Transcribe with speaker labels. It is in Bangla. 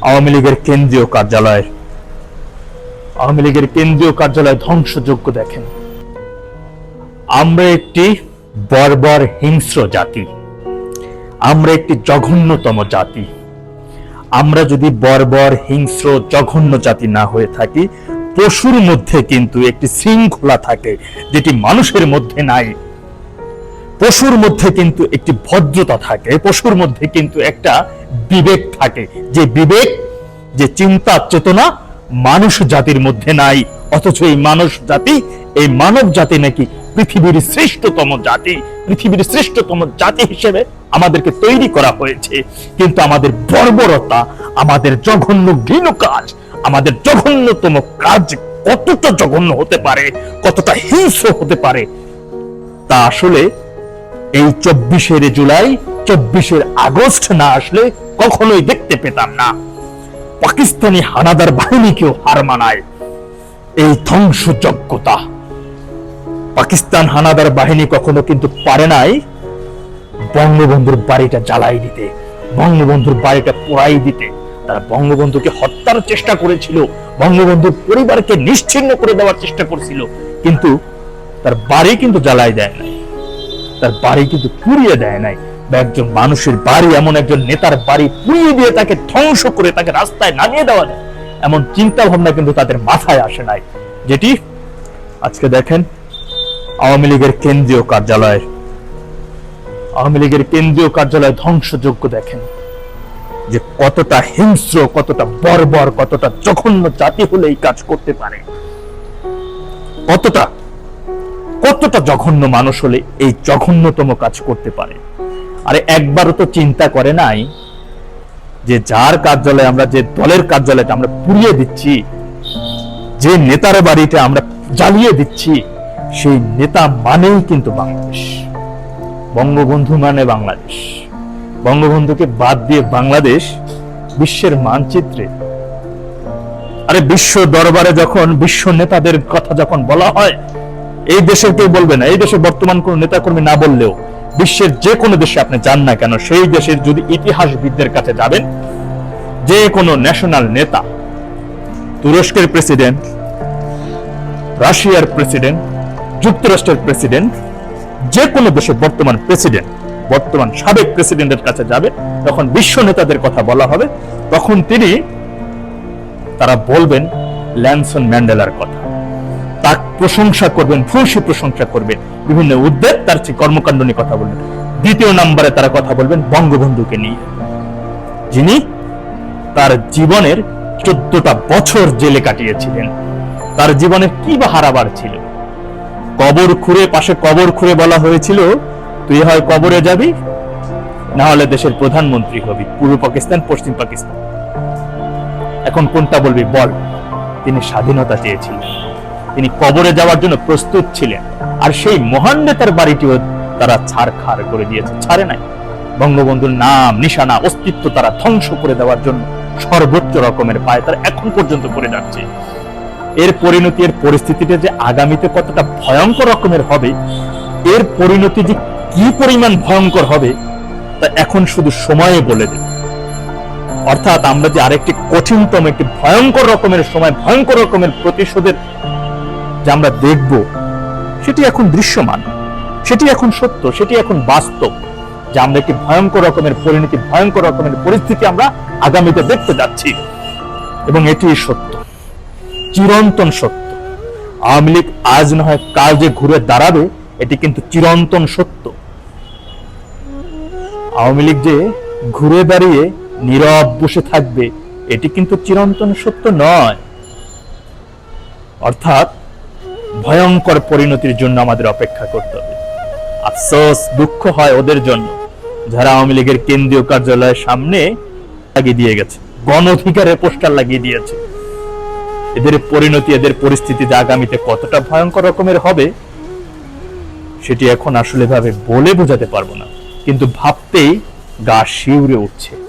Speaker 1: আওয়ামী লীগের কেন্দ্রীয় কার্যালয়। আওয়ামী লীগের কেন্দ্রীয় কার্যালয় ধ্বংসযোগ্য দেখেন। আমরা একটি বর্বর হিংস্র জাতি। আমরা একটি জঘন্যতম জাতি। আমরা যদি বর্বর, হিংস্র, জঘন্য জাতি না হয়ে থাকি, পশুর মধ্যে কিন্তু একটি শৃঙ্খলা থাকে যেটি মানুষের মধ্যে নাই। পশুর মধ্যে কিন্তু একটি ভদ্রতা থাকে, পশুর মধ্যে কিন্তু একটা বিবেক থাকে। যে বিবেক, যে চিন্তা, চেতনা মানুষ জাতির মধ্যে নাই, অথচ এই মানুষ জাতি, এই মানব জাতি নাকি পৃথিবীর শ্রেষ্ঠতম জাতি। পৃথিবীর শ্রেষ্ঠতম জাতি হিসেবে আমাদেরকে তৈরি করা হয়েছে। কিন্তু আমাদের বর্বরতা, আমাদের জঘন্য ঘৃণ কাজ আমাদের জঘন্যতম কাজ কতটা জঘন্য হতে পারে, কতটা হিংস্র হতে পারে, তা আসলে এই চব্বিশের জুলাই, চব্বিশের আগস্ট না আসলে কখনোই দেখতে পেতাম না। পাকিস্তানি হানাদার বাহিনীকেও হার মানায়। এই ধ্বংসযজ্ঞতা। পাকিস্তান হানাদার বাহিনী কখনো কিন্তু পারে নাই বঙ্গবন্ধুর বাড়িটা জ্বালাই দিতে, বঙ্গবন্ধুর বাড়িটা পোড়াই দিতে। তারা বঙ্গবন্ধুকে হত্যার চেষ্টা করেছিল, বঙ্গবন্ধুর পরিবারকে নিশ্চিহ্ন করে দেওয়ার চেষ্টা করেছিল, কিন্তু তার বাড়ি কিন্তু জ্বালাই দেয় নাই। তার বাড়ি কিন্তু পুড়িয়ে দেয় নাই। বা একজন মানুষের বাড়ি, এমন একজন নেতার বাড়ি পুড়িয়ে দিয়ে তাকে ধ্বংস করে তাকে রাস্তায় নামিয়ে দেওয়া যায়। এমন চিন্তা ভাবনা কিন্তু তাদের মাথায় আসে নাই। যেটি আজকে দেখেন আওয়ামী লীগের কেন্দ্রীয় কার্যালয় আওয়ামী লীগের কেন্দ্রীয় কার্যালয় ধ্বংসযোগ্য দেখেন যে কতটা হিংস্র, কতটা বর্বর, কতটা জঘন্য জাতি হলে এই কাজ করতে পারে। কতটা? কতটা জঘন্য মানুষ হলে এই জঘন্যতম কাজ করতে পারে? আরে একবারও তো চিন্তা করে নাই যে যার কার্যালয়ে আমরা, যে দলের কার্যালয়টা আমরা পুড়িয়ে দিচ্ছি, যে নেতার বাড়িটা আমরা জ্বালিয়ে দিচ্ছি, সেই নেতা মানেই কিন্তু বাংলাদেশ। বঙ্গবন্ধু মানে বাংলাদেশ। বঙ্গবন্ধুকে বাদ দিয়ে বাংলাদেশ বিশ্বের মানচিত্রে। আরে বিশ্ব দরবারে যখন বিশ্ব নেতাদের কথা যখন বলা হয় এই দেশের কেউ বলবে না, এই দেশে বর্তমান কোন নেতাকর্মী না বললেও বিশ্বের যে কোনো দেশে আপনি যান না কেন, সেই দেশের যদি ইতিহাসবিদদের কাছে যাবেন যে কোনো ন্যাশনাল নেতা, তুরস্কের প্রেসিডেন্ট রাশিয়ার প্রেসিডেন্ট যুক্তরাষ্ট্রের প্রেসিডেন্ট যে কোনো দেশের বর্তমান প্রেসিডেন্ট বর্তমান সাবেক প্রেসিডেন্টের কাছে যাবে তখন বিশ্ব নেতাদের কথা বলা হবে, তখন তিনি, তারা বলবেন ল্যানসন ম্যান্ডেলার কথা। প্রশংসা করবেন ভূয়সী প্রশংসা করবেন। বিভিন্ন উদ্যোগ তার সেই কর্মকাণ্ড নিয়ে কথা বলবেন। দ্বিতীয় নম্বরে তারা কথা বলবেন বঙ্গবন্ধুকে নিয়ে। যিনি তার জীবনের চোদ্দটা বছর জেলে কাটিয়েছিলেন। তার জীবনের কি বা হারাবার ছিল? কবর খুঁড়ে, পাশে কবর খুঁড়ে বলা হয়েছিল, তুই হয় কবরে যাবি, না হলে দেশের প্রধানমন্ত্রী হবি, পূর্ব পাকিস্তান, পশ্চিম পাকিস্তান। এখন কোনটা বলবি? বল। তিনি স্বাধীনতা চেয়েছিলেন। তিনি কবরে যাওয়ার জন্য প্রস্তুত ছিলেন। আর সেই মহান নেতার বাড়িটিও তারা ছাড় খাড় করে দিয়েছে, ছাড়ে নাই। বঙ্গবন্ধুর নাম, নিশানা, অস্তিত্ব তারা ধ্বংস করে দেওয়ার জন্য সর্বোচ্চ রকমের পায় তারা এখন পর্যন্ত করে যাচ্ছে। এর পরিণতি, এর পরিস্থিতিটা যে আগামীতে কতটা ভয়ঙ্কর রকমের হবে, এর পরিণতি যে কি পরিমাণ ভয়ঙ্কর হবে, তা এখন শুধু সময়ে বলে দেবে। অর্থাৎ আমরা যে আরেকটি কঠিনতম, একটি ভয়ঙ্কর রকমের সময়, ভয়ঙ্কর রকমের প্রতিশোধের যে আমরা দেখব, সেটি এখন দৃশ্যমান, সেটি এখন সত্য, সেটি এখন বাস্তব, যে আমরা একটি ভয়ঙ্কর রকমের পরিণতি, ভয়ঙ্কর রকমের পরিস্থিতি আমরা আগামীতে দেখতে যাচ্ছি। এবং এটি সত্য, চিরন্তন সত্য। আওয়ামী লীগ আজ না হয় কাল যে ঘুরে দাঁড়াবে, এটি কিন্তু চিরন্তন সত্য। আওয়ামী লীগ যে ঘুরে দাঁড়িয়ে নীরব বসে থাকবে, এটি কিন্তু চিরন্তন সত্য নয়। অর্থাৎ ভয়ঙ্কর পরিণতির জন্য আমাদের অপেক্ষা করতে হবে। আফসোস, দুঃখ হয় ওদের জন্য। যারা আওয়ামী লীগের কেন্দ্রীয় কার্যালয়ের সামনে লাগিয়ে দিয়ে গেছে, গণ অধিকারের পোস্টার লাগিয়ে দিয়েছে। এদের পরিণতি, এদের পরিস্থিতি যে আগামীতে কতটা ভয়ঙ্কর রকমের হবে, সেটি এখন আসলে ভাবে বলে বোঝাতে পারব না। কিন্তু ভাবতেই গা শিউরে উঠছে।